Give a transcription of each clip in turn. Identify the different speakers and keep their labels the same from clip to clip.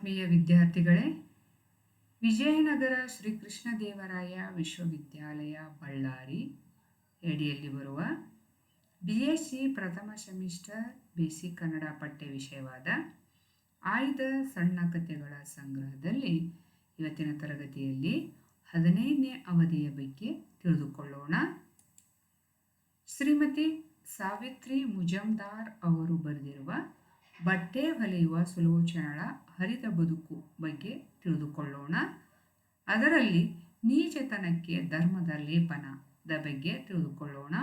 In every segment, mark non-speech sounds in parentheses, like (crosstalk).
Speaker 1: ಆತ್ಮೀಯ ವಿದ್ಯಾರ್ಥಿಗಳೇ, ವಿಜಯನಗರ ಶ್ರೀ ಕೃಷ್ಣದೇವರಾಯ ವಿಶ್ವವಿದ್ಯಾಲಯ ಬಳ್ಳಾರಿ ಅಡಿಯಲ್ಲಿ ಬರುವ ಬಿ ಎಸ್ ಸಿ ಪ್ರಥಮ ಸೆಮಿಸ್ಟರ್ ಬೇಸಿಕ್ ಕನ್ನಡ ಪಠ್ಯ ವಿಷಯವಾದ ಆಯ್ದ ಸಣ್ಣ ಕಥೆಗಳ ಸಂಗ್ರಹದಲ್ಲಿ ಇವತ್ತಿನ ತರಗತಿಯಲ್ಲಿ ಹದಿನೈದನೇ ಅವಧಿಯ ಬಗ್ಗೆ ತಿಳಿದುಕೊಳ್ಳೋಣ. ಶ್ರೀಮತಿ ಸಾವಿತ್ರಿ ಮುಜಮ್ದಾರ್ ಅವರು ಬರೆದಿರುವ ಬಟ್ಟೆ ಹೊಲೆಯುವ ಸುಲೋಚನಳ ಹರಿತ ಬದುಕು ಬಗ್ಗೆ ತಿಳಿದುಕೊಳ್ಳೋಣ. ಅದರಲ್ಲಿ ನೀಚತನಕ್ಕೆ ಧರ್ಮದ ಲೇಪನದ ಬಗ್ಗೆ ತಿಳಿದುಕೊಳ್ಳೋಣ.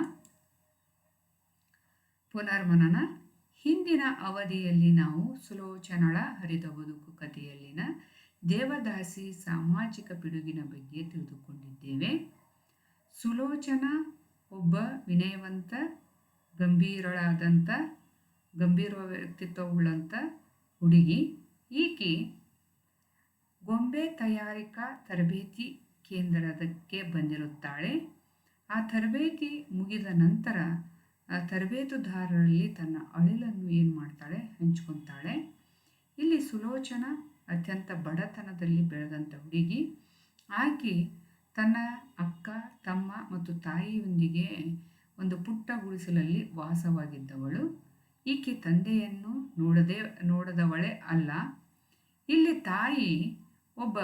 Speaker 1: ಪುನರ್ಮನನ. ಹಿಂದಿನ ಅವಧಿಯಲ್ಲಿ ನಾವು ಸುಲೋಚನಳ ಹರಿದ ಬದುಕು ಕಥೆಯಲ್ಲಿನ ದೇವದಾಸಿ ಸಾಮಾಜಿಕ ಪಿಡುಗಿನ ಬಗ್ಗೆ ತಿಳಿದುಕೊಂಡಿದ್ದೇವೆ. ಸುಲೋಚನ, ಒಬ್ಬ ವಿನಯವಂತ ಗಂಭೀರಳಾದಂಥ ಗಂಭೀರ ವ್ಯಕ್ತಿತ್ವವುಳ್ಳಂಥ ಹುಡುಗಿ ಈಕೆ ಗೊಂಬೆ ತಯಾರಿಕಾ ತರಬೇತಿ ಕೇಂದ್ರದಕ್ಕೆ ಬಂದಿರುತ್ತಾಳೆ. ಆ ತರಬೇತಿ ಮುಗಿದ ನಂತರ ಆ ತರಬೇತುದಾರರಲ್ಲಿ ತನ್ನ ಅಳಿಲನ್ನು ಏನು ಮಾಡ್ತಾಳೆ? ಹಂಚ್ಕೊತಾಳೆ. ಇಲ್ಲಿ ಸುಲೋಚನ, ಅತ್ಯಂತ ಬಡತನದಲ್ಲಿ ಬೆಳೆದಂಥ ಹುಡುಗಿ ಆಕೆ ತನ್ನ ಅಕ್ಕ, ತಮ್ಮ ಮತ್ತು ತಾಯಿಯೊಂದಿಗೆ ಒಂದು ಪುಟ್ಟ ಗುಡಿಸಲಲ್ಲಿ ವಾಸವಾಗಿದ್ದವಳು. ಈಕೆ ತಂದೆಯನ್ನು ನೋಡದೆ, ನೋಡದವಳೆ ಅಲ್ಲ. ಇಲ್ಲಿ ತಾಯಿ ಒಬ್ಬ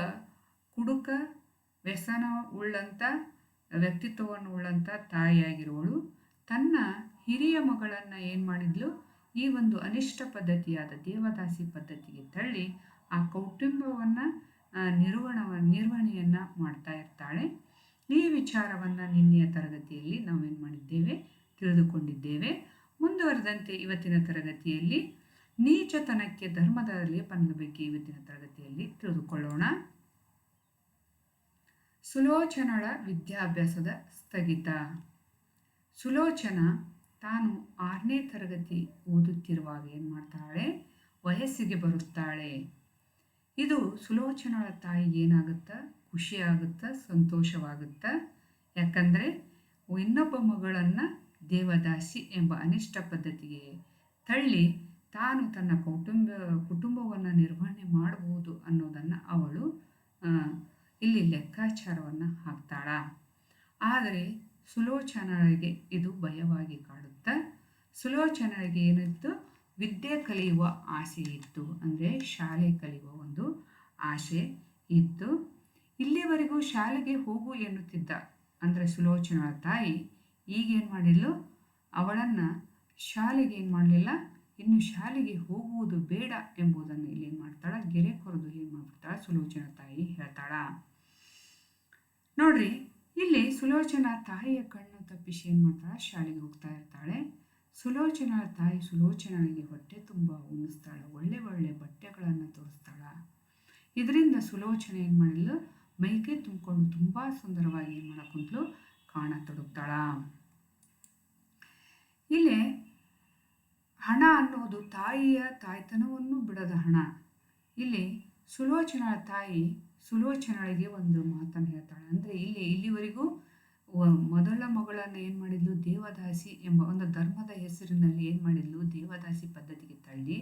Speaker 1: ಕುಡುಕ ವ್ಯಸನ ಉಳ್ಳಂಥ ವ್ಯಕ್ತಿತ್ವವನ್ನು ಉಳ್ಳಂಥ ತಾಯಿಯಾಗಿರುವಳು. ತನ್ನ ಹಿರಿಯ ಮಗಳನ್ನು ಏನು ಮಾಡಿದ್ಲು? ಈ ಒಂದು ಅನಿಷ್ಟ ಪದ್ಧತಿಯಾದ ದೇವದಾಸಿ ಪದ್ಧತಿಗೆ ತಳ್ಳಿ ಆ ಕೌಟುಂಬವನ್ನು ನಿರ್ವಹಣ ನಿರ್ವಹಣೆಯನ್ನು ಮಾಡ್ತಾ ಇರ್ತಾಳೆ. ಈ ವಿಚಾರವನ್ನು ನಿನ್ನೆಯ ತರಗತಿಯಲ್ಲಿ ನಾವೇನು ಮಾಡಿದ್ದೇವೆ? ತಿಳಿದುಕೊಂಡಿದ್ದೇವೆ. ಮುಂದುವರೆದಂತೆ ಇವತ್ತಿನ ತರಗತಿಯಲ್ಲಿ ನೀಚತನಕ್ಕೆ ಧರ್ಮದ ಲೇಪನದ ಬಗ್ಗೆ ಇವತ್ತಿನ ತರಗತಿಯಲ್ಲಿ ತಿಳಿದುಕೊಳ್ಳೋಣ. ಸುಲೋಚನಳ ವಿದ್ಯಾಭ್ಯಾಸದ ಸ್ಥಗಿತ. ಸುಲೋಚನ ತಾನು ಆರನೇ ತರಗತಿ ಓದುತ್ತಿರುವಾಗ ಏನು ಮಾಡ್ತಾಳೆ? ವಯಸ್ಸಿಗೆ ಬರುತ್ತಾಳೆ. ಇದು ಸುಲೋಚನಳ ತಾಯಿ ಏನಾಗುತ್ತಾ? ಖುಷಿಯಾಗುತ್ತೆ? ಸಂತೋಷವಾಗುತ್ತೆ? ಸಂತೋಷವಾಗುತ್ತಾ ಯಾಕಂದರೆ ಇನ್ನೊಬ್ಬ ಮಗಳನ್ನು ದೇವದಾಸಿ ಎಂಬ ಅನಿಷ್ಟ ಪದ್ಧತಿಗೆ ತಳ್ಳಿ ತಾನು ತನ್ನ ಕೌಟುಂಬ, ಕುಟುಂಬವನ್ನು ನಿರ್ವಹಣೆ ಮಾಡಬಹುದು ಅನ್ನೋದನ್ನು ಅವಳು ಇಲ್ಲಿ ಲೆಕ್ಕಾಚಾರವನ್ನು ಹಾಕ್ತಾಳ. ಆದರೆ ಸುಲೋಚನರಿಗೆ ಇದು ಭಯವಾಗಿ ಕಾಡುತ್ತಾ, ಸುಲೋಚನರಿಗೆ ಏನಿತ್ತು? ವಿದ್ಯೆ ಕಲಿಯುವ ಆಸೆ ಇತ್ತು. ಅಂದರೆ ಶಾಲೆ ಕಲಿಯುವ ಒಂದು ಆಸೆ ಇತ್ತು. ಇಲ್ಲಿವರೆಗೂ ಶಾಲೆಗೆ ಹೋಗು ಎನ್ನುತ್ತಿದ್ದ, ಅಂದರೆ ಸುಲೋಚನ ತಾಯಿ ಈಗೇನು ಮಾಡಿದ್ಲು? ಅವಳನ್ನು ಶಾಲೆಗೆ ಏನು ಮಾಡಲಿಲ್ಲ? ಇನ್ನು ಶಾಲೆಗೆ ಹೋಗುವುದು ಬೇಡ ಎಂಬುದನ್ನು ಇಲ್ಲಿ ಏನು ಮಾಡ್ತಾಳ? ಗೆರೆ ಕೊರದು ಏನು ಮಾಡ್ಬಿಡ್ತಾಳ? ಸುಲೋಚನ ತಾಯಿ ಹೇಳ್ತಾಳ. ನೋಡ್ರಿ, ಇಲ್ಲಿ ಸುಲೋಚನ ತಾಯಿಯ ಕಣ್ಣು ತಪ್ಪಿಸಿ ಏನು ಮಾಡ್ತಾಳೆ? ಶಾಲೆಗೆ ಹೋಗ್ತಾ ಇರ್ತಾಳೆ. ಸುಲೋಚನ ತಾಯಿ ಸುಲೋಚನಿಗೆ ಹೊಟ್ಟೆ ತುಂಬ ಉಣಿಸ್ತಾಳೆ. ಒಳ್ಳೆ ಒಳ್ಳೆ ಬಟ್ಟೆಗಳನ್ನು ತೋರಿಸ್ತಾಳ. ಇದರಿಂದ ಸುಲೋಚನೆ ಏನು ಮಾಡಿದ್ಲು? ಮೈಗೆ ತುಂಬಿಕೊಂಡು ತುಂಬ ಸುಂದರವಾಗಿ ಏನು ಮಾಡಕ್ಕಂತಲು ಕಾಣತೊಡಗ್ತಾಳ ಇಲ್ಲಿ ಹಣ ಅನ್ನೋದು ತಾಯಿಯ ತಾಯ್ತನವನ್ನು ಬಿಡದ ಹಣ. ಇಲ್ಲಿ ಸುಲೋಚನಳ ತಾಯಿ ಸುಲೋಚನಳಿಗೆ ಒಂದು ಮಾತನ್ನು ಹೇಳ್ತಾಳೆ. ಅಂದರೆ ಇಲ್ಲಿ, ಇಲ್ಲಿವರೆಗೂ ಮೊದಲ ಮಗಳನ್ನು ಏನು ಮಾಡಿದ್ಲು? ದೇವದಾಸಿ ಎಂಬ ಒಂದು ಧರ್ಮದ ಹೆಸರಿನಲ್ಲಿ ಏನು ಮಾಡಿದ್ಲು? ದೇವದಾಸಿ ಪದ್ಧತಿಗೆ ತಳ್ಳಿ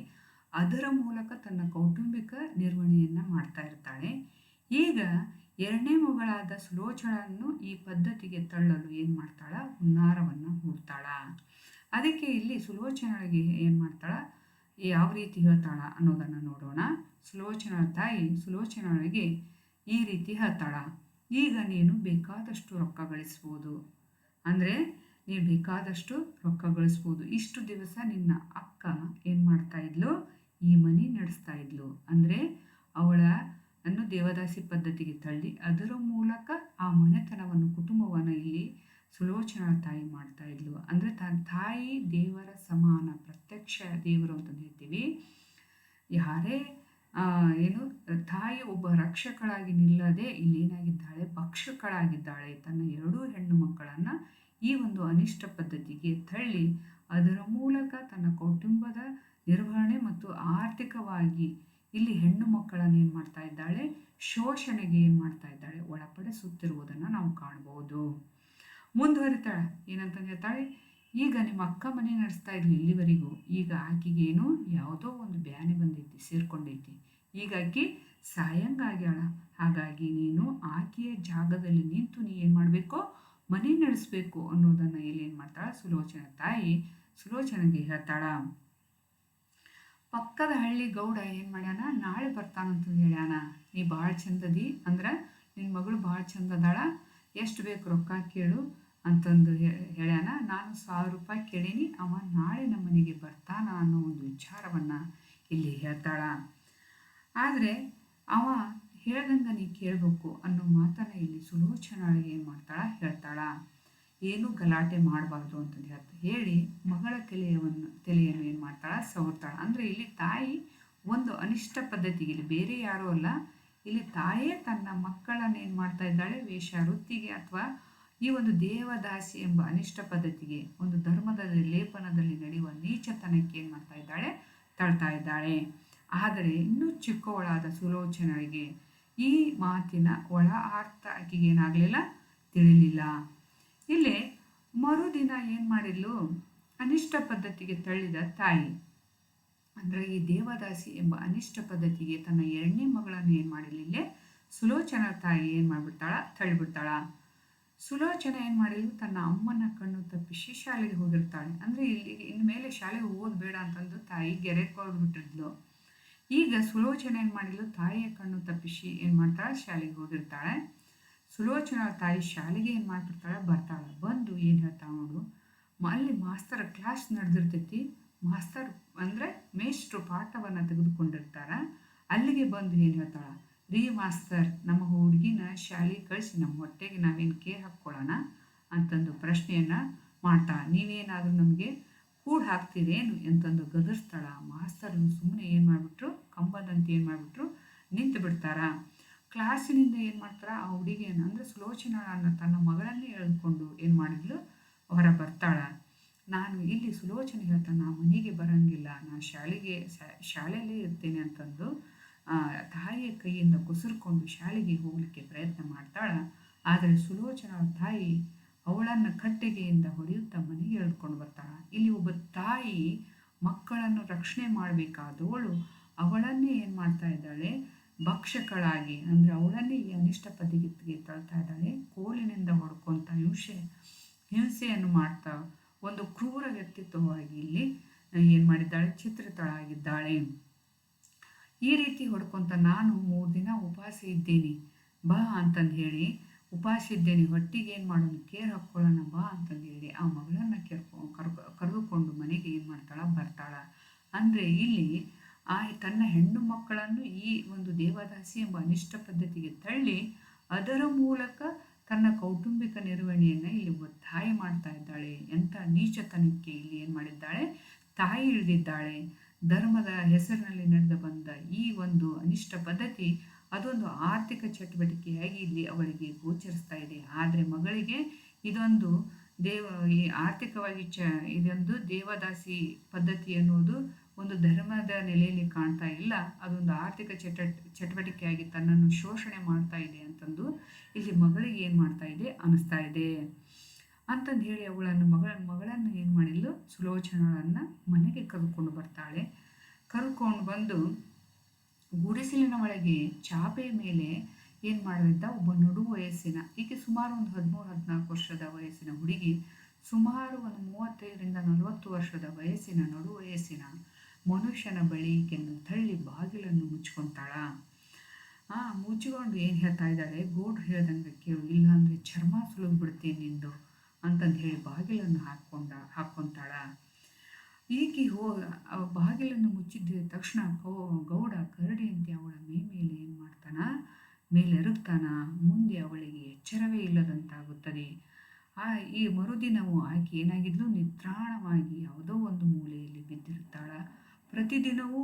Speaker 1: ಅದರ ಮೂಲಕ ತನ್ನ ಕೌಟುಂಬಿಕ ನಿರ್ವಹಣೆಯನ್ನು ಮಾಡ್ತಾ ಇರ್ತಾಳೆ. ಈಗ ಎರಡನೇ ಮಗಳಾದ ಸುಲೋಚನನ್ನು ಈ ಪದ್ಧತಿಗೆ ತಳ್ಳಲು ಏನು ಮಾಡ್ತಾಳ? ಹುನ್ನಾರವನ್ನು ಹೂಡ್ತಾಳ. ಅದಕ್ಕೆ ಇಲ್ಲಿ ಸುಲೋಚನಳಿಗೆ ಏನು ಮಾಡ್ತಾಳ? ಯಾವ ರೀತಿ ಹೇಳ್ತಾಳ ಅನ್ನೋದನ್ನು ನೋಡೋಣ. ಸುಲೋಚನ ತಾಯಿ ಸುಲೋಚನಳಿಗೆ ಈ ರೀತಿ ಹೇಳ್ತಾಳ. ಈಗ ನೀನು ಬೇಕಾದಷ್ಟು ರೊಕ್ಕ ಗಳಿಸ್ಬೋದು. ಅಂದರೆ ನೀನು ಬೇಕಾದಷ್ಟು ರೊಕ್ಕ ಗಳಿಸ್ಬೋದು. ಇಷ್ಟು ದಿವಸ ನಿನ್ನ ಅಕ್ಕ ಏನು ಮಾಡ್ತಾ ಇದ್ಲು? ಈ ಮನಿ ನಡೆಸ್ತಾ ಇದ್ಲು. ಅಂದರೆ ಅವಳ ಅನ್ನು ದೇವದಾಸಿ ಪದ್ಧತಿಗೆ ತಳ್ಳಿ ಅದರ ಮೂಲಕ ಆ ಮನೆತನವನ್ನು ಕುಟುಂಬವನ್ನು ಇಲ್ಲಿ ಸುಲೋಚನ ತಾಯಿ ಮಾಡ್ತಾ ಇದ್ಲು. ಅಂದರೆ ತಾಯಿ ದೇವರ ಸಮಾನ, ಪ್ರತ್ಯಕ್ಷ ದೇವರು ಅಂತ ಹೇಳ್ತೀವಿ. ಯಾರೇ ಏನು, ತಾಯಿ ಒಬ್ಬ ರಕ್ಷಕಳಾಗಿ ನಿಲ್ಲದೆ ಇಲ್ಲಿ ಏನಾಗಿದ್ದಾಳೆ ಭಕ್ಷಕಳಾಗಿದ್ದಾಳೆ, ತನ್ನ ಎರಡೂ ಹೆಣ್ಣು ಮಕ್ಕಳನ್ನು ಈ ಒಂದು ಅನಿಷ್ಟ ಪದ್ಧತಿಗೆ ತಳ್ಳಿ ಅದರ ಮೂಲಕ ತನ್ನ ಕೌಟುಂಬದ ನಿರ್ವಹಣೆ ಮತ್ತು ಆರ್ಥಿಕವಾಗಿ ಇಲ್ಲಿ ಹೆಣ್ಣು ಮಕ್ಕಳನ್ನು ಏನು ಮಾಡ್ತಾ ಇದ್ದಾಳೆ? ಶೋಷಣೆಗೆ ಏನು ಮಾಡ್ತಾ ಇದ್ದಾಳೆ? ಒಳಪಡಿಸುತ್ತಿರುವುದನ್ನು ನಾವು ಕಾಣ್ಬೋದು. ಮುಂದುವರಿತಾಳೆ ಏನಂತ ಹೇಳ್ತಾಳೆ? ಈಗ ನಿಮ್ಮ ಅಕ್ಕ ಮನೆ ನಡೆಸ್ತಾ ಇದ್ಲು ಇಲ್ಲಿವರೆಗೂ. ಈಗ ಆಕೆಗೇನು ಯಾವುದೋ ಒಂದು ಬ್ಯಾನೆ ಬಂದೈತಿ, ಸೇರ್ಕೊಂಡೈತಿ. ಈಗ ಆಕೆ ಸಾಯಂಗ ಆಗ್ಯಾಳ. ಹಾಗಾಗಿ ನೀನು ಆಕೆಯ ಜಾಗದಲ್ಲಿ ನಿಂತು ನೀ ಏನು ಮಾಡಬೇಕು? ಮನೆ ನಡೆಸಬೇಕು ಅನ್ನೋದನ್ನು ಇಲ್ಲಿ ಏನು ಮಾಡ್ತಾಳೆ? ಸುಲೋಚನ ತಾಯಿ ಸುಲೋಚನೆಗೆ ಹೇಳ್ತಾಳ. ಪಕ್ಕದ ಹಳ್ಳಿ ಗೌಡ ಏನು ಮಾಡ್ಯಾನ? ನಾಳೆ ಬರ್ತಾನಂತಂದು ಹೇಳ್ಯಾನ. ನೀ ಭಾಳ ಚಂದದಿ, ಅಂದ್ರೆ ನಿನ್ನ ಮಗಳು ಭಾಳ ಚಂದದಾಳ, ಎಷ್ಟು ಬೇಕು ರೊಕ್ಕ ಕೇಳು ಅಂತಂದು ಹೇಳ್ಯಾನ. ನಾನು ಸಾವಿರ ರೂಪಾಯಿ ಕೇಳೀನಿ, ಅವ ನಾಳೆ ನಮ್ಮ ಮನೆಗೆ ಬರ್ತಾನ ಅನ್ನೋ ಒಂದು ವಿಚಾರವನ್ನು ಇಲ್ಲಿ ಹೇಳ್ತಾಳ. ಆದರೆ ಅವ ಹೇಳ್ದಂಗೆ ನೀ ಕೇಳಬೇಕು ಅನ್ನೋ ಮಾತನ್ನ ಇಲ್ಲಿ ಸುಲೋಚನಾಳಿಗೆ ಏನು ಮಾಡ್ತಾಳ? ಹೇಳ್ತಾಳ. ಏನು ಗಲಾಟೆ ಮಾಡಬಾರ್ದು ಅಂತಂದು ಹೇಳ್ತಾ ಹೇಳಿ ಮಗಳ ತಲೆಯವನ್ನು ತಲೆಯನ್ನು ಏನು ಮಾಡ್ತಾಳೆ? ಸವರ್ತಾಳೆ. ಅಂದರೆ ಇಲ್ಲಿ ತಾಯಿ ಒಂದು ಅನಿಷ್ಟ ಪದ್ಧತಿಗೆ ಇಲ್ಲಿ ಬೇರೆ ಯಾರೂ ಅಲ್ಲ. ಇಲ್ಲಿ ತಾಯೇ ತನ್ನ ಮಕ್ಕಳನ್ನು ಏನು ಮಾಡ್ತಾ ಇದ್ದಾಳೆ? ವೇಷ, ವೃತ್ತಿಗೆ ಅಥವಾ ಈ ಒಂದು ದೇವದಾಸಿ ಎಂಬ ಅನಿಷ್ಟ ಪದ್ಧತಿಗೆ, ಒಂದು ಧರ್ಮದ ಲೇಪನದಲ್ಲಿ ನಡೆಯುವ ನೀಚತನಕ್ಕೆ ಏನು ಮಾಡ್ತಾ ಇದ್ದಾಳೆ? ತಳ್ತಾ ಇದ್ದಾಳೆ. ಆದರೆ ಇನ್ನೂ ಚಿಕ್ಕವಳಾದ ಸುಲೋಚನಳಿಗೆ ಈ ಮಾತಿನ ಒಳ ಅರ್ಥ ಆಕೆಗೆ ಏನಾಗಲಿಲ್ಲ ತಿಳಿಲಿಲ್ಲ. ಇಲ್ಲಿ ಮರುದಿನ ಏನು ಮಾಡಿದ್ಲು? ಅನಿಷ್ಟ ಪದ್ಧತಿಗೆ ತಳ್ಳಿದ ತಾಯಿ. ಅಂದರೆ ಈ ದೇವದಾಸಿ ಎಂಬ ಅನಿಷ್ಟ ಪದ್ಧತಿಗೆ ತನ್ನ ಎರಡನೇ ಮಗಳನ್ನು ಏನು ಮಾಡಿಲ್ಲ ಸುಲೋಚನ ತಾಯಿ ಏನು ಮಾಡಿಬಿಡ್ತಾಳ? ತಳ್ಳಿಬಿಡ್ತಾಳ. ಸುಲೋಚನ ಏನು ಮಾಡಿದ್ಲು? ತನ್ನ ಅಮ್ಮನ ಕಣ್ಣು ತಪ್ಪಿಸಿ ಶಾಲೆಗೆ ಹೋಗಿರ್ತಾಳೆ. ಅಂದರೆ ಇಲ್ಲಿ ಇನ್ನು ಮೇಲೆ ಶಾಲೆಗೆ ಓದಬೇಡ ಅಂತಂದು ತಾಯಿ ಗೆರೆ ಬಿಟ್ಟಿದ್ಳು ಈಗ ಸುಲೋಚನೆ ಏನು ಮಾಡಿದ್ಲು? ತಾಯಿಯ ಕಣ್ಣು ತಪ್ಪಿಸಿ ಏನು ಮಾಡ್ತಾಳೆ? ಶಾಲೆಗೆ ಹೋಗಿರ್ತಾಳೆ. ಸುಲೋಚನ ತಾಯಿ ಶಾಲೆಗೆ ಏನು ಮಾಡ್ಬಿಡ್ತಾಳೆ ಬರ್ತಾಳೆ. ಬಂದು ಏನು ಹೇಳ್ತಾಳೆ ನೋಡು ಅಲ್ಲಿ ಮಾಸ್ತರ್ ಕ್ಲಾಸ್ ನಡೆದಿರ್ತೈತಿ. ಮಾಸ್ತರ್ ಅಂದರೆ ಮೇಷ್ಟ್ರು ಪಾಠವನ್ನು ತೆಗೆದುಕೊಂಡಿರ್ತಾರೆ. ಅಲ್ಲಿಗೆ ಬಂದು ಏನು ಹೇಳ್ತಾಳೆ? ರೀ ಮಾಸ್ತರ್, ನಮ್ಮ ಹುಡುಗಿನ ಶಾಲೆಗೆ ಕಳಿಸಿ, ನಮ್ಮ ಹೊಟ್ಟೆಗೆ ನಾವೇನು ಕೇರ್ ಹಾಕ್ಕೊಳ್ಳೋಣ ಅಂತಂದು ಪ್ರಶ್ನೆಯನ್ನು ಮಾಡ್ತಾಳೆ. ನೀವೇನಾದರೂ ನಮಗೆ ಕೂಡ್ ಹಾಕ್ತೀರೇನು ಅಂತಂದು ಗದರ್ಸ್ತಾಳ. ಮಾಸ್ತರ್ ಸುಮ್ಮನೆ ಏನು ಮಾಡಿಬಿಟ್ರು? ಕಂಬದಂತೆ ಏನು ಮಾಡಿಬಿಟ್ರು? ನಿಂತು ಬಿಡ್ತಾರ ಕ್ಲಾಸಿನಿಂದ ಏನು ಮಾಡ್ತಾರೆ? ಆ ಹುಡುಗಿಯನ್ನು ಅಂದರೆ ಸುಲೋಚನಳನ್ನು ತನ್ನ ಮಗಳನ್ನೇ ಎಳೆದುಕೊಂಡು ಏನು ಮಾಡಿದ್ಲು? ಹೊರ ಬರ್ತಾಳ. ನಾನು ಇಲ್ಲಿ ಸುಲೋಚನೆ ಹೇಳ್ತಾನೆ ನಾ ಮನೆಗೆ ಬರಂಗಿಲ್ಲ. ನಾನು ಶಾಲೆಗೆ ಶಾಲೆಯಲ್ಲೇ ಇರ್ತೇನೆ ಅಂತಂದು ತಾಯಿಯ ಕೈಯಿಂದ ಕುಸುರ್ಕೊಂಡು ಶಾಲೆಗೆ ಹೋಗಲಿಕ್ಕೆ ಪ್ರಯತ್ನ ಮಾಡ್ತಾಳ. ಆದರೆ ಸುಲೋಚನ ತಾಯಿ ಅವಳನ್ನು ಕಟ್ಟಿಗೆಯಿಂದ ಹೊಡೆಯುತ್ತಾ ಮನೆಗೆ ಎಳ್ಕೊಂಡು ಬರ್ತಾಳ. ಇಲ್ಲಿ ಒಬ್ಬ ತಾಯಿ ಮಕ್ಕಳನ್ನು ರಕ್ಷಣೆ ಮಾಡಬೇಕಾದವಳು ಅವಳನ್ನೇ ಏನು ಮಾಡ್ತಾ ಇದ್ದಾಳೆ? ಭಕ್ಷಕಳಾಗಿ, ಅಂದರೆ ಅವಳನ್ನೇ ಈ ಅನಿಷ್ಟ ಪದಿಗೆ ತಳ್ತಾ ಇದ್ದಾಳೆ, ಕೋಲಿನಿಂದ ಹೊಡ್ಕೊಂತ ಹಿಂಸೆ, ಹಿಂಸೆಯನ್ನು ಮಾಡ್ತಾ ಒಂದು ಕ್ರೂರ ವ್ಯಕ್ತಿತ್ವವಾಗಿ ಇಲ್ಲಿ ಏನು ಮಾಡಿದ್ದಾಳೆ, ಚಿತ್ರಿತಳಾಗಿದ್ದಾಳೆ. ಈ ರೀತಿ ಹೊಡ್ಕೊಂತ ನಾನು ಮೂರು ದಿನ ಉಪವಾಸ ಇದ್ದೇನೆ, ಬಾ ಅಂತಂದು ಹೇಳಿ ಉಪವಾಸ ಇದ್ದೇನೆ, ಹೊಟ್ಟಿಗೆ ಏನು ಮಾಡೋಣ, ಕೇರ್ ಹಾಕ್ಕೊಳ್ಳೋಣ, ಬಾ ಅಂತಂದು ಹೇಳಿ ಆ ಮಗಳನ್ನು ಕೇರ್ಕೊ, ಕರ್ಕೊ, ಕರೆದುಕೊಂಡು ಮನೆಗೆ ಏನು ಮಾಡ್ತಾಳ, ಬರ್ತಾಳ. ಅಂದರೆ ಇಲ್ಲಿ ಆ ತನ್ನ ಹೆಣ್ಣು ಮಕ್ಕಳನ್ನು ಈ ಒಂದು ದೇವದಾಸಿ ಎಂಬ ಅನಿಷ್ಟ ಪದ್ಧತಿಗೆ ತಳ್ಳಿ, ಅದರ ಮೂಲಕ ತನ್ನ ಕೌಟುಂಬಿಕ ನಿರ್ವಹಣೆಯನ್ನು ಇಲ್ಲಿ ಒತ್ತಾಯ ಮಾಡ್ತಾ ಇದ್ದಾಳೆ ಎಂಥ ನೀಚತನಕ್ಕೆ ಇಲ್ಲಿ ಏನು ಮಾಡಿದ್ದಾಳೆ? ತಾಯಿ ಇಳಿದಿದ್ದಾಳೆ ಧರ್ಮದ ಹೆಸರಿನಲ್ಲಿ ನಡೆದು ಬಂದ ಈ ಒಂದು ಅನಿಷ್ಟ ಪದ್ಧತಿ ಅದೊಂದು ಆರ್ಥಿಕ ಚಟುವಟಿಕೆಯಾಗಿ ಇಲ್ಲಿ ಅವಳಿಗೆ ಗೋಚರಿಸ್ತಾ ಇದೆ. ಆದರೆ ಮಗಳಿಗೆ ಇದೊಂದು ದೇವ ಈ ಆರ್ಥಿಕವಾಗಿ ಚ ಇದೊಂದು ದೇವದಾಸಿ ಪದ್ಧತಿ ಅನ್ನೋದು ಒಂದು ಧರ್ಮದ ನೆಲೆಯಲ್ಲಿ ಕಾಣ್ತಾ ಇಲ್ಲ, ಅದೊಂದು ಆರ್ಥಿಕ ಚಟ ಚಟುವಟಿಕೆಯಾಗಿ ತನ್ನನ್ನು ಶೋಷಣೆ ಮಾಡ್ತಾ ಇದೆ ಅಂತಂದು ಇಲ್ಲಿ ಮಗಳಿಗೆ ಏನು ಮಾಡ್ತಾ ಇದೆ ಅನಿಸ್ತಾ ಇದೆ. ಅಂತಂದು ಹೇಳಿ ಅವಳನ್ನು ಮಗಳ, ಮಗಳನ್ನು ಏನು ಮಾಡಿದ್ಲು ಸುಲೋಚನಗಳನ್ನು ಮನೆಗೆ ಕರ್ಕೊಂಡು ಬರ್ತಾಳೆ. ಕರ್ಕೊಂಡು ಬಂದು ಗುಡಿಸಲಿನ ಒಳಗೆ ಚಾಪೆಯ ಮೇಲೆ ಏನು ಮಾಡಿದ್ದ, ಒಬ್ಬ ನಡು ವಯಸ್ಸಿನ, ಈಕೆ ಸುಮಾರು ಒಂದು ಹದಿಮೂರು, ಹದಿನಾಲ್ಕು ವರ್ಷದ ವಯಸ್ಸಿನ ಹುಡುಗಿ, ಸುಮಾರು ಒಂದು ಮೂವತ್ತೈದರಿಂದ ನಲವತ್ತು ವರ್ಷದ ವಯಸ್ಸಿನ, ನಡು ವಯಸ್ಸಿನ ಮನುಷ್ಯನ ಬಳಿ ಈಕೆಯನ್ನು ತಳ್ಳಿ ಬಾಗಿಲನ್ನು ಮುಚ್ಕೊತಾಳ ಆ ಮುಚ್ಚಿಕೊಂಡು ಏನು ಹೇಳ್ತಾ ಇದ್ದಾಳೆ ಗೋಡ್ರು ಹೇಳ್ದಂಗೆ ಕೇಳು ಇಲ್ಲ ಅಂದರೆ ಚರ್ಮ ಸುಲಿದು ಬಿಡ್ತೀನಿ ನಿಂದು ಅಂತಂದು ಹೇಳಿ ಬಾಗಿಲನ್ನು ಹಾಕ್ಕೊಂಡ ಹಾಕ್ಕೊಂತಾಳ ಈಕೆ ಹೋಗ ಬಾಗಿಲನ್ನು ಮುಚ್ಚಿದ್ದ ತಕ್ಷಣ ಕೋ ಗೌಡ ಕರಡಿಯಂತೆ ಅವಳ ಮೇ ಮೇಲೆ ಏನು ಮಾಡ್ತಾನ? ಮೇಲೆ ಎರಗ್ತಾನ ಮುಂದೆ ಅವಳಿಗೆ ಎಚ್ಚರವೇ ಇಲ್ಲದಂತಾಗುತ್ತದೆ. ಆ ಈ ಮರುದಿನವೂ ಆಕೆ ಏನಾಗಿದ್ಲು? ನಿತ್ರಾಣವಾಗಿ ಯಾವುದೋ ಒಂದು ಮೂಲೆಯಲ್ಲಿ ಬಿದ್ದಿರ್ತಾಳ ಪ್ರತಿದಿನವೂ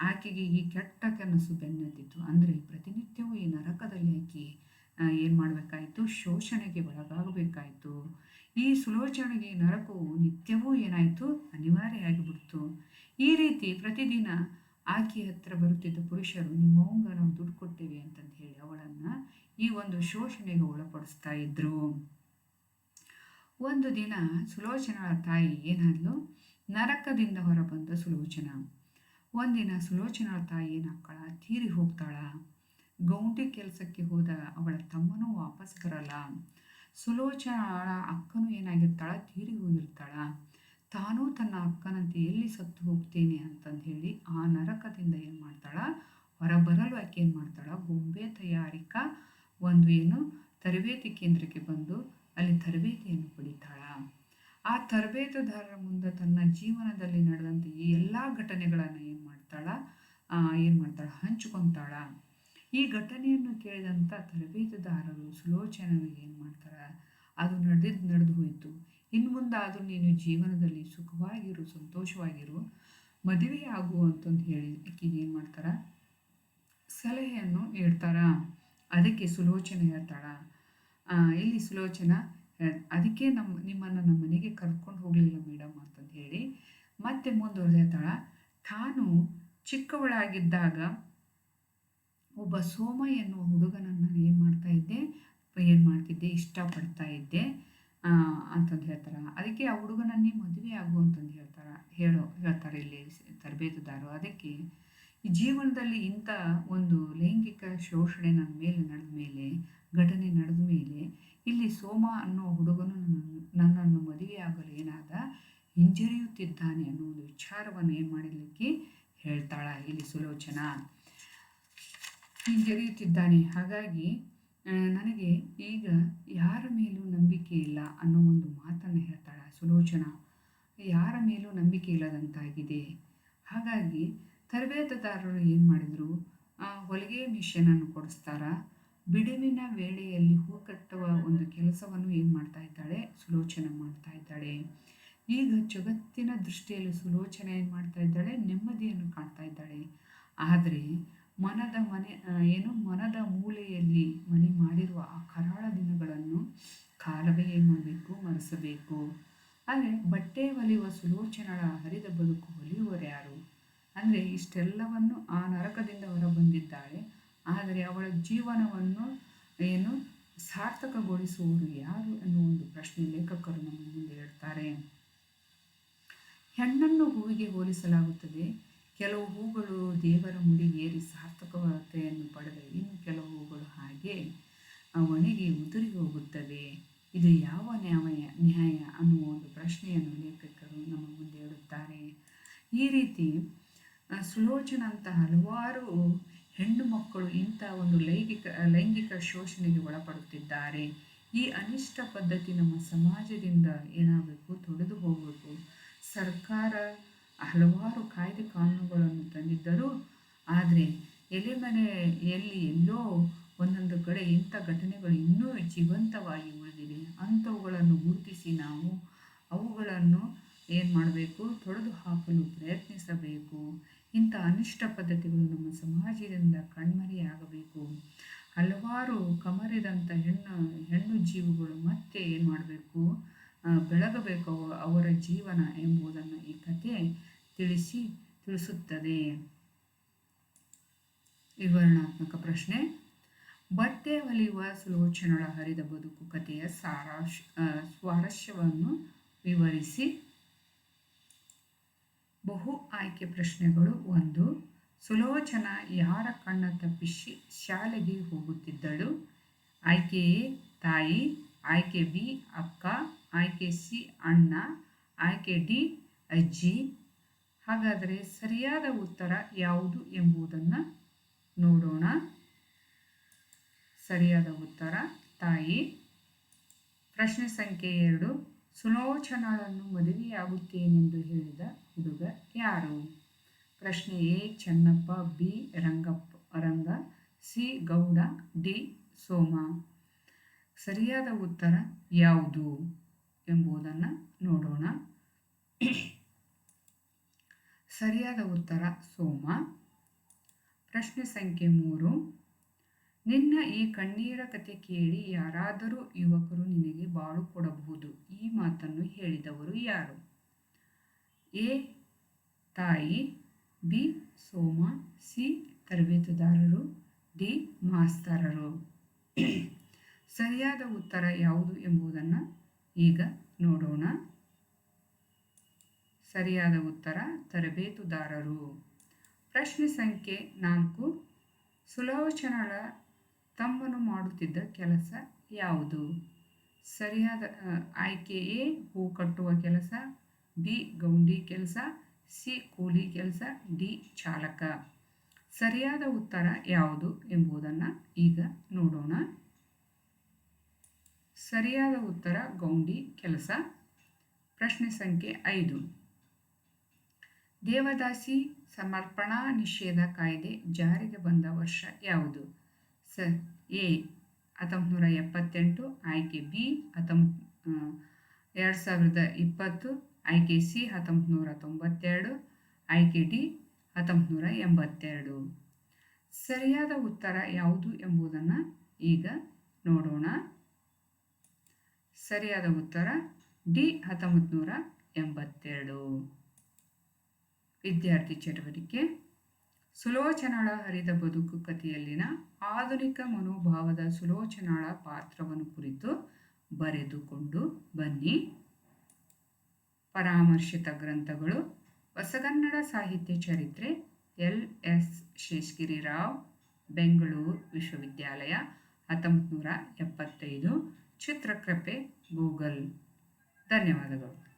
Speaker 1: ಆಕೆಗೆ ಈ ಕೆಟ್ಟ ಕನಸು ಬೆನ್ನತ್ತಿತ್ತು. ಅಂದರೆ ಪ್ರತಿನಿತ್ಯವೂ ಈ ನರಕದಲ್ಲಿ ಆಕೆ ಏನು ಮಾಡಬೇಕಾಯಿತು? ಶೋಷಣೆಗೆ ಒಳಗಾಗಬೇಕಾಯಿತು. ಈ ಸುಲೋಚನೆಗೆ ನರಕವು ನಿತ್ಯವೂ ಏನಾಯಿತು? ಅನಿವಾರ್ಯ ಆಗಿಬಿಡ್ತು. ಈ ರೀತಿ ಪ್ರತಿದಿನ ಆಕೆ ಹತ್ರ ಬರುತ್ತಿದ್ದ ಪುರುಷರು ನಿಮ್ಮವಂಗ ನಾವು ದುಡ್ಡು ಕೊಟ್ಟೇವೆ ಅಂತಂದು ಹೇಳಿ ಅವಳನ್ನು ಈ ಒಂದು ಶೋಷಣೆಗೆ ಒಳಪಡಿಸ್ತಾ ಇದ್ರು. ಒಂದು ದಿನ ಸುಲೋಚನ ತಾಯಿ ಏನಾದ್ಲು ನರಕದಿಂದ ಹೊರಬಂದ ಸುಲೋಚನ. ಒಂದಿನ ಸುಲೋಚನಳ ತಾಯಿ ಏನಾಗ್ತಾಳ ತೀರಿ ಹೋಗ್ತಾಳ. ಗೌಂಡಿ ಕೆಲಸಕ್ಕೆ ಹೋದ ಅವಳ ತಮ್ಮನೂ ವಾಪಸ್ ಬರಲ್ಲ. ಸುಲೋಚನಳ ಅಕ್ಕನೂ ಏನಾಗಿರ್ತಾಳ, ತೀರಿ ಹೋಗಿರ್ತಾಳ. ತಾನೂ ತನ್ನ ಅಕ್ಕನಂತೆ ಎಲ್ಲಿ ಸತ್ತು ಹೋಗ್ತೇನೆ ಅಂತಂದು ಹೇಳಿ ಆ ನರಕದಿಂದ ಏನು ಮಾಡ್ತಾಳ? ಹೊರಬರಲು ಆಕೆ ಏನು ಮಾಡ್ತಾಳ? ಗೊಂಬೆ ತಯಾರಿಕಾ ಒಂದು ಏನು ತರಬೇತಿ ಕೇಂದ್ರಕ್ಕೆ ಬಂದು ಅಲ್ಲಿ ತರಬೇತಿಯನ್ನು ಪಡಿತಾಳ. ಆ ತರಬೇತುದಾರರ ಮುಂದೆ ತನ್ನ ಜೀವನದಲ್ಲಿ ನಡೆದಂಥ ಈ ಎಲ್ಲ ಘಟನೆಗಳನ್ನು ಏನು ಮಾಡ್ತಾಳ? ಏನು ಮಾಡ್ತಾಳ? ಹಂಚಿಕೊಂತಾಳ. ಈ ಘಟನೆಯನ್ನು ಕೇಳಿದಂಥ ತರಬೇತುದಾರರು ಸುಲೋಚನರು ಏನು ಮಾಡ್ತಾರೆ? ಅದು ನಡೆದಿದ್ದು ನಡೆದು ಹೋಯಿತು. ಇನ್ನು ಮುಂದಾದರೂ ನೀನು ಜೀವನದಲ್ಲಿ ಸುಖವಾಗಿರು, ಸಂತೋಷವಾಗಿರು, ಮದುವೆ ಆಗು ಅಂತಂದು ಹೇಳಿ ಆಕೆಗೆ ಏನು ಮಾಡ್ತಾರ? ಸಲಹೆಯನ್ನು ಹೇಳ್ತಾರ. ಅದಕ್ಕೆ ಸುಲೋಚನೆ ಹೇಳ್ತಾಳ. ಇಲ್ಲಿ ಸುಲೋಚನ? ಅದಕ್ಕೆ ನಮ್ಮ ನಿಮ್ಮನ್ನು ನಮ್ಮ ಮನೆಗೆ ಕರ್ಕೊಂಡು ಹೋಗಲಿಲ್ಲ ಮೇಡಮ್ ಅಂತಂದು ಹೇಳಿ, ಮತ್ತೆ ಮುಂದುವರೆದಾಳ ತಾನು ಚಿಕ್ಕವಳಾಗಿದ್ದಾಗ ಒಬ್ಬ ಸೋಮ ಎನ್ನುವ ಹುಡುಗನನ್ನು ಏನು ಮಾಡ್ತಾ ಇದ್ದೆ, ಏನು ಮಾಡ್ತಿದ್ದೆ, ಇಷ್ಟಪಡ್ತಾ ಇದ್ದೆ ಅಂತಂದು ಹೇಳ್ತಾರೆ. ಅದಕ್ಕೆ ಆ ಹುಡುಗನನ್ನೇ ಮದುವೆ ಆಗು ಅಂತಂದು ಹೇಳ್ತಾರೆ, ಹೇಳೋ, ಹೇಳ್ತಾರೆ ಇಲ್ಲಿ ತರಬೇತುದಾರರು ಅದಕ್ಕೆ ಜೀವನದಲ್ಲಿ ಇಂಥ ಒಂದು ಲೈಂಗಿಕ ಶೋಷಣೆ ನನ್ನ ಮೇಲೆ ನಡೆದ ಮೇಲೆ, ಘಟನೆ ನಡೆದ ಮೇಲೆ, ಇಲ್ಲಿ ಸೋಮ ಅನ್ನೋ ಹುಡುಗನು ನನ್ನನ್ನು ಮದುವೆಯಾಗಲು ಏನಾದ ಹಿಂಜರಿಯುತ್ತಿದ್ದಾನೆ ಅನ್ನೋ ಒಂದು ವಿಚಾರವನ್ನು ಏನು ಮಾಡಲಿಕ್ಕೆ ಹೇಳ್ತಾಳ ಇಲ್ಲಿ ಸುಲೋಚನ. ಹಿಂಜರಿಯುತ್ತಿದ್ದಾನೆ. ಹಾಗಾಗಿ ನನಗೆ ಈಗ ಯಾರ ಮೇಲೂ ನಂಬಿಕೆ ಇಲ್ಲ ಅನ್ನೋ ಒಂದು ಮಾತನ್ನು ಹೇಳ್ತಾಳೆ ಸುಲೋಚನ. ಯಾರ ಮೇಲೂ ನಂಬಿಕೆ ಇಲ್ಲದಂತಾಗಿದೆ. ಹಾಗಾಗಿ ತರಬೇತುದಾರರು ಏನು ಮಾಡಿದರು? ಹೊಲಿಗೆ ಮಿಷನನ್ನು ಕೊಡಿಸ್ತಾರ. ಬಿಡುವಿನ ವೇಳೆಯಲ್ಲಿ ಹೂ ಕಟ್ಟುವ ಒಂದು ಕೆಲಸವನ್ನು ಏನು ಮಾಡ್ತಾ ಇದ್ದಾಳೆ? ಸುಲೋಚನೆ ಮಾಡ್ತಾ ಇದ್ದಾಳೆ. ಈಗ ಜಗತ್ತಿನ ದೃಷ್ಟಿಯಲ್ಲಿ ಸುಲೋಚನೆ ಏನು ಮಾಡ್ತಾ ಇದ್ದಾಳೆ? ನೆಮ್ಮದಿಯನ್ನು ಕಾಣ್ತಾ ಇದ್ದಾಳೆ. ಆದರೆ ಮನದ ಮನೆ ಏನು ಮನದ ಮೂಲೆಯಲ್ಲಿ ಮನೆ ಮಾಡಿರುವ ಆ ಕರಾಳ ದಿನಗಳನ್ನು ಕಾಲವೇ ಏನು ಮಾಡಬೇಕು? ಮರೆಸಬೇಕು. ಆದರೆ ಬಟ್ಟೆ ಒಲಿಯುವ ಸುಲೋಚನಗಳ ಹರಿದ ಬದುಕು ಹೊಲಿಯುವರು ಯಾರು? ಅಂದರೆ ಇಷ್ಟೆಲ್ಲವನ್ನು ಆ ನರಕದಿಂದ ಹೊರ ಬಂದಿದ್ದಾಳೆ ಆದರೆ ಅವಳ ಜೀವನವನ್ನು ಏನು ಸಾರ್ಥಕಗೊಳಿಸುವವರು ಯಾರು ಎನ್ನುವ ಒಂದು ಪ್ರಶ್ನೆ ಲೇಖಕರು ನಮ್ಮ ಮುಂದೆ ಹೇಳ್ತಾರೆ. ಹೆಣ್ಣನ್ನು ಹೂವಿಗೆ ಹೋಲಿಸಲಾಗುತ್ತದೆ. ಕೆಲವು ಹೂಗಳು ದೇವರ ಮುಡಿಗೇರಿ ಸಾರ್ಥಕತೆಯನ್ನು ಪಡೆದ ಇನ್ನು ಕೆಲವು ಹೂಗಳು ಹಾಗೆ ಒಣಗಿ ಉದುರಿ ಹೋಗುತ್ತವೆ. ಇದು ಯಾವ ನ್ಯಾಯ ನ್ಯಾಯ ಅನ್ನುವ ಒಂದು ಪ್ರಶ್ನೆಯನ್ನು ಲೇಖಕರು ನಮ್ಮ ಮುಂದೆ ಇಡುತ್ತಾರೆ. ಈ ರೀತಿ ಸುಲೋಚನಂತ ಹಲವಾರು ಹೆಣ್ಣು ಮಕ್ಕಳು ಇಂಥ ಒಂದು ಲೈಂಗಿಕ ಲೈಂಗಿಕ ಶೋಷಣೆಗೆ ಒಳಪಡುತ್ತಿದ್ದಾರೆ. ಈ ಅನಿಷ್ಟ ಪದ್ಧತಿ ನಮ್ಮ ಸಮಾಜದಿಂದ ಏನಾಗಬೇಕು, ತೊಡೆದು ಹೋಗಬೇಕು. ಸರ್ಕಾರ ಹಲವಾರು ಕಾಯ್ದೆ ಕಾನೂನುಗಳನ್ನು ತಂದಿದ್ದರು. ಆದರೆ ಎಲೆ ಮನೆಯಲ್ಲಿ ಎಲ್ಲೋ ಒಂದೊಂದು ಕಡೆ ಇಂಥ ಘಟನೆಗಳು ಇನ್ನೂ ಜೀವಂತವಾಗಿ ಉಳಿದಿವೆ. ಅಂಥವುಗಳನ್ನು ಗುರುತಿಸಿ ನಾವು ಅವುಗಳನ್ನು ಏನು ಮಾಡಬೇಕು, ತೊಡೆದು ಹಾಕಲು ಪ್ರಯತ್ನಿಸಬೇಕು. ಇಂಥ ಅನಿಷ್ಟ ಪದ್ಧತಿಗಳು ನಮ್ಮ ಸಮಾಜದಿಂದ ಕಣ್ಮರೆಯಾಗಬೇಕು. ಹಲವಾರು ಕಮರಿದಂಥ ಹೆಣ್ಣು ಹೆಣ್ಣು ಜೀವಗಳು ಮತ್ತೆ ಏನು ಮಾಡಬೇಕು? ಬೆಳಗಬೇಕು ಅವರ ಜೀವನ ಎಂಬುದನ್ನು ಈ ಕಥೆ ತಿಳಿಸಿ, ತಿಳಿಸುತ್ತದೆ. ವಿವರಣಾತ್ಮಕ ಪ್ರಶ್ನೆ. ಬಟ್ಟೆ ಹೊಲಿಯುವ ಸುಲೋಚನಳ ಹರಿದ ಬದುಕು ಕಥೆಯ ಸಾರಾಂಶ ಸ್ವಾರಸ್ಯವನ್ನು ವಿವರಿಸಿ. ಬಹು ಆಯ್ಕೆ ಪ್ರಶ್ನೆಗಳು ಒಂದು. ಸುಲೋಚನ ಯಾರ ಕಣ್ಣ ತಪ್ಪಿಸಿ ಶಾಲೆಗೆ ಹೋಗುತ್ತಿದ್ದಳು. ಆಯ್ಕೆ ಎ ತಾಯಿ, ಆಯ್ಕೆ ಬಿ ಅಕ್ಕ, ಆಯ್ಕೆ ಸಿ ಅಣ್ಣ, ಆಯ್ಕೆ ಡಿ ಅಜ್ಜಿ. ಹಾಗಾದರೆ ಸರಿಯಾದ ಉತ್ತರ ಯಾವುದು ಎಂಬುದನ್ನು ನೋಡೋಣ. ಸರಿಯಾದ ಉತ್ತರ ತಾಯಿ. ಪ್ರಶ್ನೆ ಸಂಖ್ಯೆ ಎರಡು. ಸುಲೋಚನಳನ್ನು ಮದುವೆಯಾಗುತ್ತೇನೆಂದು ಹೇಳಿದ ಹುಡುಗ ಯಾರು? ಪ್ರಶ್ನೆ A, Chennappa, B, Rangappa, Ranga, C, Gowda, D, Soma. ಸರಿಯಾದ ಉತ್ತರ ಯಾವುದು ಎಂಬುದನ್ನು ನೋಡೋಣ. ಸರಿಯಾದ ಉತ್ತರ ಸೋಮ. ಪ್ರಶ್ನೆ ಸಂಖ್ಯೆ ಮೂರು. ನಿನ್ನ ಈ ಕಣ್ಣೀರ ಕತೆ ಕೇಳಿ ಯಾರಾದರೂ ಯುವಕರು ನಿನಗೆ ಬಾಳು ಕೊಡಬಹುದು. ಈ ಮಾತನ್ನು ಹೇಳಿದವರು ಯಾರು? ಎ, ತಾಯಿ, ಬಿ, ಸೋಮ, ಸಿ, ತರಬೇತುದಾರರು, ಡಿ, ಮಾಸ್ತರರು. (clears throat) ಸರಿಯಾದ ಉತ್ತರ ಯಾವುದು ಎಂಬುದನ್ನು ಈಗ ನೋಡೋಣ. ಸರಿಯಾದ ಉತ್ತರ, ತರಬೇತುದಾರರು. ಪ್ರಶ್ನೆ ಸಂಖ್ಯೆ ನಾಲ್ಕು. ಸುಲೋಚನಳ ತಮ್ಮನು ಮಾಡುತ್ತಿದ್ದ ಕೆಲಸ ಯಾವುದು? ಸರಿಯಾದ ಆಯ್ಕೆ ಎ, ಹೂ ಕಟ್ಟುವ ಕೆಲಸ ಬಿ ಗೌಂಡಿ ಕೆಲಸ, ಸಿ ಕೂಲಿ ಕೆಲಸ, ಡಿ ಚಾಲಕ. ಸರಿಯಾದ ಉತ್ತರ ಯಾವುದು ಎಂಬುದನ್ನು ಈಗ ನೋಡೋಣ. ಸರಿಯಾದ ಉತ್ತರ ಗೌಂಡಿ ಕೆಲಸ. ಪ್ರಶ್ನೆ ಸಂಖ್ಯೆ ಐದು. ದೇವದಾಸಿ ಸಮರ್ಪಣಾ ನಿಷೇಧ ಕಾಯ್ದೆ ಜಾರಿಗೆ ಬಂದ ವರ್ಷ ಯಾವುದು? ಸ, ಎ ಹತ್ತೊಂಬತ್ತು ನೂರ ಎಪ್ಪತ್ತೆಂಟು, ಆಯ್ಕೆ ಬಿ ಹತ್ತೊಂಬತ್ತು ಎರಡು ಸಾವಿರದ ಇಪ್ಪತ್ತು ಆಯ್ಕೆ ಸಿ ಹತ್ತೊಂಬತ್ತು ತೊಂಬತ್ತೆರಡು ಆಯ್ಕೆ ಡಿ ಹತ್ತೊಂಬತ್ನೂರ ಎಂಬತ್ತೆರಡು. ಸರಿಯಾದ ಉತ್ತರ ಯಾವುದು ಎಂಬುದನ್ನು ಈಗ ನೋಡೋಣ. ಸರಿಯಾದ ಉತ್ತರ ಡಿ ಹತ್ತೊಂಬತ್ತು ನೂರ ಎಂಬತ್ತೆರಡು. ವಿದ್ಯಾರ್ಥಿ ಚಟುವಟಿಕೆ. ಸುಲೋಚನಾಳ ಹರಿದ ಬದುಕು ಕಥೆಯಲ್ಲಿನ ಆಧುನಿಕ ಮನೋಭಾವದ ಸುಲೋಚನಾಳ ಪಾತ್ರವನ್ನು ಕುರಿತು ಬರೆದುಕೊಂಡು ಬನ್ನಿ. ಪರಾಮರ್ಶಿತ ಗ್ರಂಥಗಳು, ಹೊಸಗನ್ನಡ ಸಾಹಿತ್ಯ ಚರಿತ್ರೆ, ಎಲ್. ಎಸ್. ಶೇಷಗಿರಿ ರಾವ್, ಬೆಂಗಳೂರು ವಿಶ್ವವಿದ್ಯಾಲಯ ಹತ್ತೊಂಬತ್ತು ನೂರ ಎಪ್ಪತ್ತೈದು, ಚಿತ್ರಕೃಪೆ, ಗೂಗಲ್. ಧನ್ಯವಾದಗಳು.